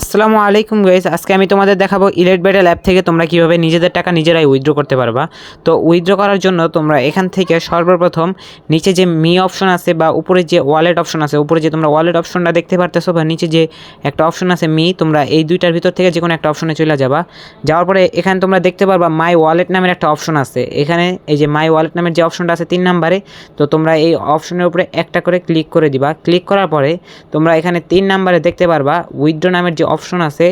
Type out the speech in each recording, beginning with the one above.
আসসালামু আলাইকুম গাইস আজকে আমি তোমাদের দেখাবো ইলেট বেডেল অ্যাপ থেকে তোমরা কীভাবে নিজেদের টাকা নিজেরাই উইথড্র করতে পারবা। তো উইথড্র করার জন্য তোমরা এখান থেকে সর্বপ্রথম নিচে যে মি অপশন আছে বা উপরে যে ওয়ালেট অপশন আছে, উপরে যে তোমরা ওয়ালেট অপশনটা দেখতে পারতেছো বা নিচে যে একটা অপশন আছে মি তোমরা এই দুইটার ভিতর থেকে যে কোনো একটা অপশনে চলে যাবা। যাওয়ার পরে এখানে তোমরা দেখতে পারবা মাই ওয়ালেট নামের একটা অপশন আছে। এখানে এই যে মাই ওয়ালেট নামের যে অপশনটা আছে তিন নাম্বারে, তো তোমরা এই অপশনের উপরে একটা করে ক্লিক করে দিবা। ক্লিক করার পরে তোমরা এখানে তিন নাম্বারে দেখতে পারবা উইথড্র নামের যে অপশন আছে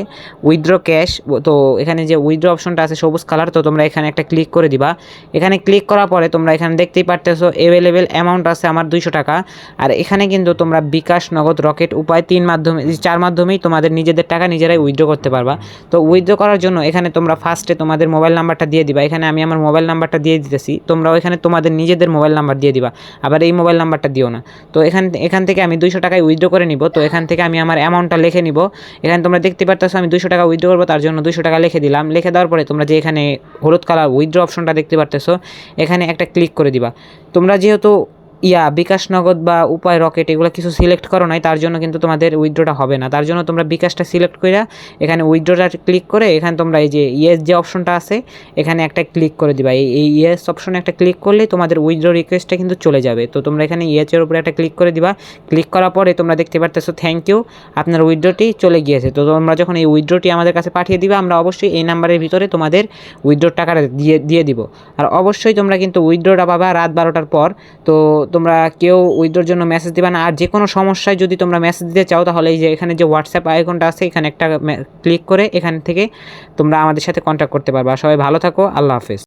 উইথড্র ক্যাশ তো এখানে যে উইথড্র অপশনটা আছে সবুজ কালার তো তোমরা এখানে একটা ক্লিক করে দিবা। এখানে ক্লিক করার পরে তোমরা এখানে দেখতেই পারতেছো অ্যাভেলেবেল অ্যামাউন্ট আছে আমার দুইশো টাকা। আর এখানে কিন্তু তোমরা বিকাশ নগদ রকেট উপায় তিন মাধ্যমে, চার মাধ্যমেই তোমাদের নিজেদের টাকা নিজেরাই উইথড্র করতে পারবা। তো উইথড্র করার জন্য এখানে তোমরা ফার্স্টে তোমাদের মোবাইল নাম্বারটা দিয়ে দিবা। এখানে আমি আমার মোবাইল নাম্বারটা দিয়ে দিতেছি, তোমরাও এখানে তোমাদের নিজেদের মোবাইল নাম্বার দিয়ে দিবা। আবার এই মোবাইল নাম্বারটা দিও না। তো এখান এখান থেকে আমি দুইশো টাকায় উইথড্র করে নিব। তো এখান থেকে আমি আমার অ্যামাউন্টটা লিখে নিব। এখানে তোমরা দেখতে পারতেছো, আমি দুশো টাকা উইথড্র করব, তার জন্য দুশো টাকা লিখে দিলাম। লিখে দেওয়ার পরে তোমরা যে এখানে হলুদ কালার উইথড্র অপশনটা দেখতে পারতেছো, এখানে একটা ক্লিক করে দিবা। তোমরা যেহেতু ইয়া, বিকাশ নগদ বা উপায় রকেট, এগুলো কিছু সিলেক্ট করো নাই, তার জন্য কিন্তু তোমাদের উইথড্রটা হবে না। তার জন্য তোমরা বিকাশটা সিলেক্ট করে এখানে উইথড্রটা ক্লিক করে এখানে তোমরা এই যে ইয়েস যে অপশনটা আছে, এখানে একটা ক্লিক করে দিবা। এই ইয়েস অপশনে একটা ক্লিক করলে তোমাদের উইথড্র রিকোয়েস্টটা কিন্তু চলে যাবে। তো তোমরা এখানে ইয়েসের উপরে একটা ক্লিক করে দিবা। ক্লিক করার পরে তোমরা দেখতে পারতেছো থ্যাংক ইউ আপনার উইথড্রটি চলে গিয়েছে। তো তোমরা যখন এই উইথড্রটি আমাদের কাছে পাঠিয়ে দিবা, আমরা অবশ্যই এই নাম্বারের ভিতরে তোমাদের উইথড্রোর টাকাটা দিয়ে দিয়ে দিব। আর অবশ্যই তোমরা কিন্তু উইথড্রোটা পাবা রাত বারোটার পর। তো তোমরা কেউ উইথড্রোর জন্য মেসেজ দিবা না। আর যে কোনো সমস্যায় যদি তোমরা মেসেজ দিতে চাও, তাহলে এই যে এখানে যে হোয়াটসঅ্যাপ আইকনটা আছে, এখানে একটা ক্লিক করে এখান থেকে তোমরা আমাদের সাথে কন্ট্যাক্ট করতে পারবা। সবাই ভালো থাকো, আল্লাহ হাফেজ।